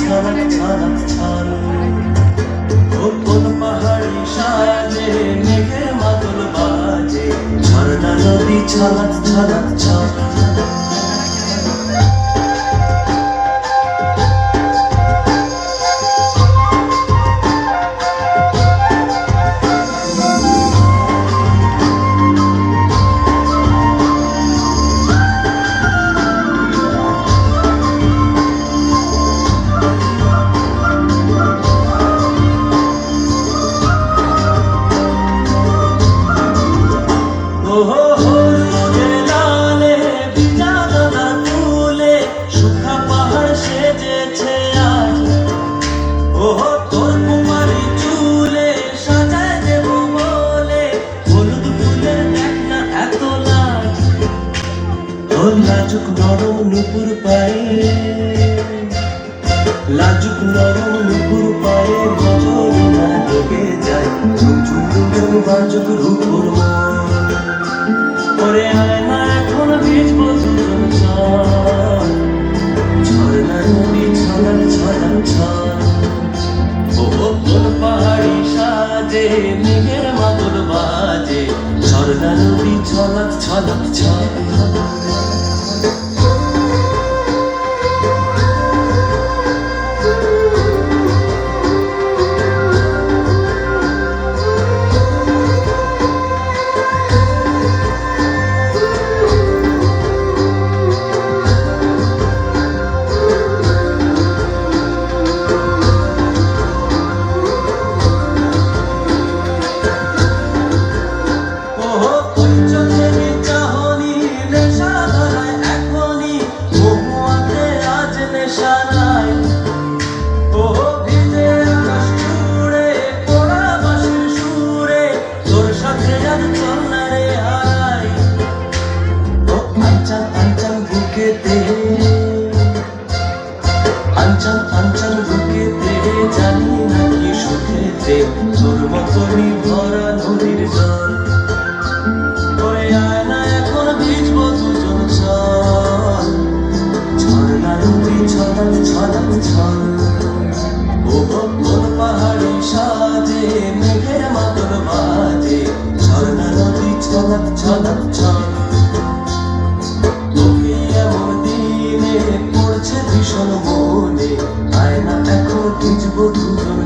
ছলক ছলক ছল কোন পাহাড়ি সাজে মেঘের মাদল বাজে। ঝর্ণা নদী ছলক ছলক ছল লাজুক নরম নুপুর পায়ে, লাজুক নরম নুপুর পায়ে নজর না ঢুকে যায়। ঝুম ঝুম ঝুম বাজুক রূপুর ওরে আয়না, এখন ভিজবো দুজন চল ঝর্ণা নদী ছলক ছলক ছল ঝর্ণা নদী ছলক ছলক ছল ও আঞ্চান আঞ্চান বুকেতে আঞ্চান আঞ্চান বুকেতে জানি না কি সুখেতে তোর মতনই ভরা নদীর জল। ওরে আয়না এখন ভিজবো দুজন চল ঝর্ণা নদী ছলক ছলক ছল। ও কোন পাহাড়ি সাজে, মেঘের মাদল বাজে। ঝর্ণা নদী ছলক ছলক ছল। মনে আয়না এখন ভিজবো দুজন